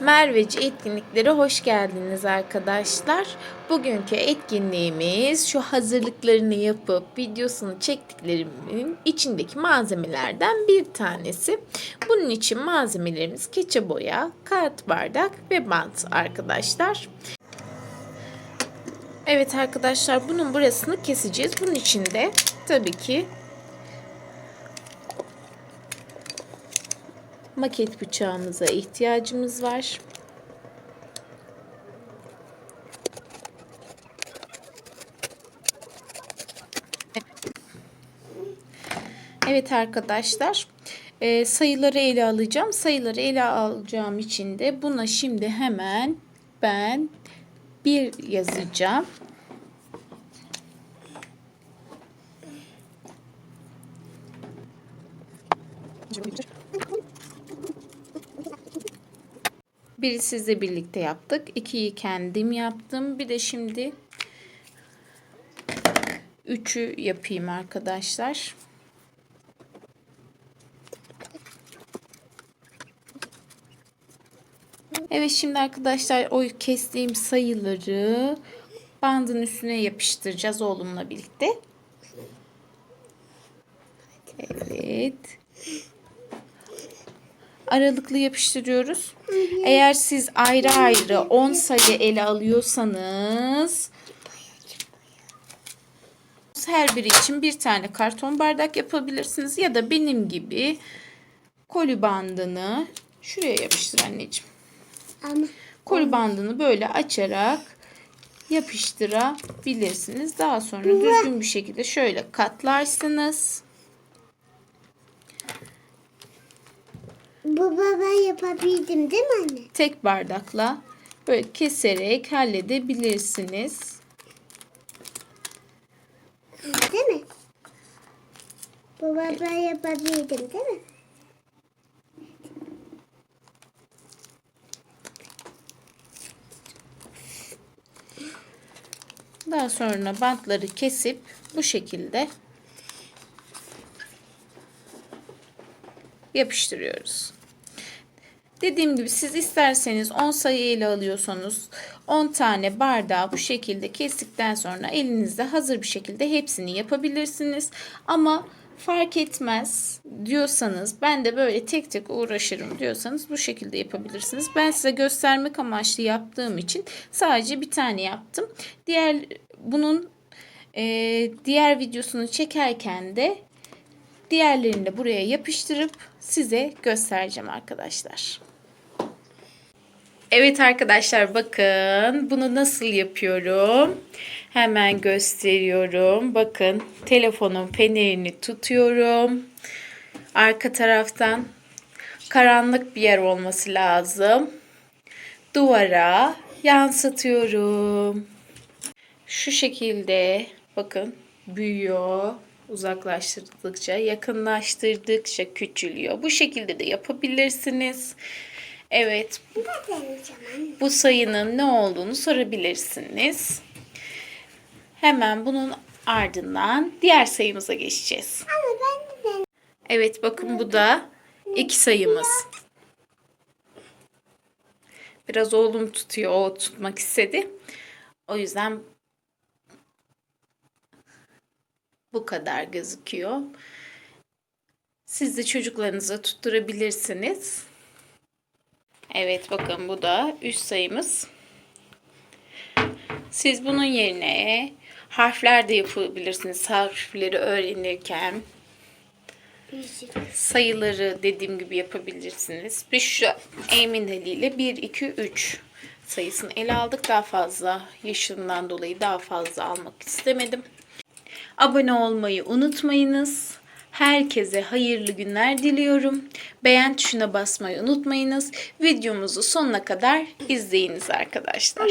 Merveci etkinliklere hoş geldiniz arkadaşlar. Bugünkü etkinliğimiz şu hazırlıklarını yapıp videosunu çektiklerimin içindeki malzemelerden bir tanesi. Bunun için malzemelerimiz keçe boya, kağıt bardak ve bant arkadaşlar. Evet arkadaşlar bunun burasını keseceğiz. Bunun için de tabii ki maket bıçağımıza ihtiyacımız var. Evet arkadaşlar e, sayıları ele alacağım. Sayıları ele alacağım için de buna şimdi hemen ben bir yazacağım. Biri sizle birlikte yaptık. İkiyi kendim yaptım. Bir de şimdi üçü yapayım arkadaşlar. Evet şimdi arkadaşlar o kestiğim sayıları bandın üstüne yapıştıracağız oğlumla birlikte. Evet. Aralıklı yapıştırıyoruz. Eğer siz ayrı ayrı 10 sayı ele alıyorsanız her biri için bir tane karton bardak yapabilirsiniz ya da benim gibi koli bandını şuraya yapıştır anneciğim. Ama Koli bandını böyle açarak yapıştırabilirsiniz. Daha sonra düzgün bir şekilde şöyle katlarsınız. Bu baba yapabildim değil mi anne? Tek bardakla böyle keserek halledebilirsiniz. Değil mi? Bu baba yapabildim değil mi? Daha sonra bantları kesip bu şekilde yapıştırıyoruz. Dediğim gibi siz isterseniz 10 sayı ele alıyorsanız 10 tane bardağı bu şekilde kestikten sonra elinizde hazır bir şekilde hepsini yapabilirsiniz. Ama fark etmez diyorsanız ben de böyle tek tek uğraşırım diyorsanız bu şekilde yapabilirsiniz. Ben size göstermek amaçlı yaptığım için sadece bir tane yaptım. Diğer bunun e, diğer videosunu çekerken de diğerlerini de buraya yapıştırıp size göstereceğim arkadaşlar. Evet arkadaşlar bakın bunu nasıl yapıyorum. Hemen gösteriyorum. Bakın telefonun fenerini tutuyorum. Arka taraftan karanlık bir yer olması lazım. Duvara yansıtıyorum. Şu şekilde bakın büyüyor. Uzaklaştırdıkça, yakınlaştırdıkça küçülüyor. Bu şekilde de yapabilirsiniz. Evet, bu sayının ne olduğunu sorabilirsiniz. Hemen bunun ardından diğer sayımıza geçeceğiz. Evet bakın bu da iki sayımız. Biraz oğlum tutuyor. O tutmak istedi. O yüzden bu kadar gözüküyor. Siz de çocuklarınıza tutturabilirsiniz. Evet bakın bu da üst sayımız. Siz bunun yerine harfler de yapabilirsiniz. Harfleri öğrenirken sayıları dediğim gibi yapabilirsiniz. Biz şu emin eliyle 1, 2, 3 sayısını ele aldık. Daha fazla yaşından dolayı daha fazla almak istemedim. Abone olmayı unutmayınız. Herkese hayırlı günler diliyorum. Beğen tuşuna basmayı unutmayınız. Videomuzu sonuna kadar izleyiniz arkadaşlar.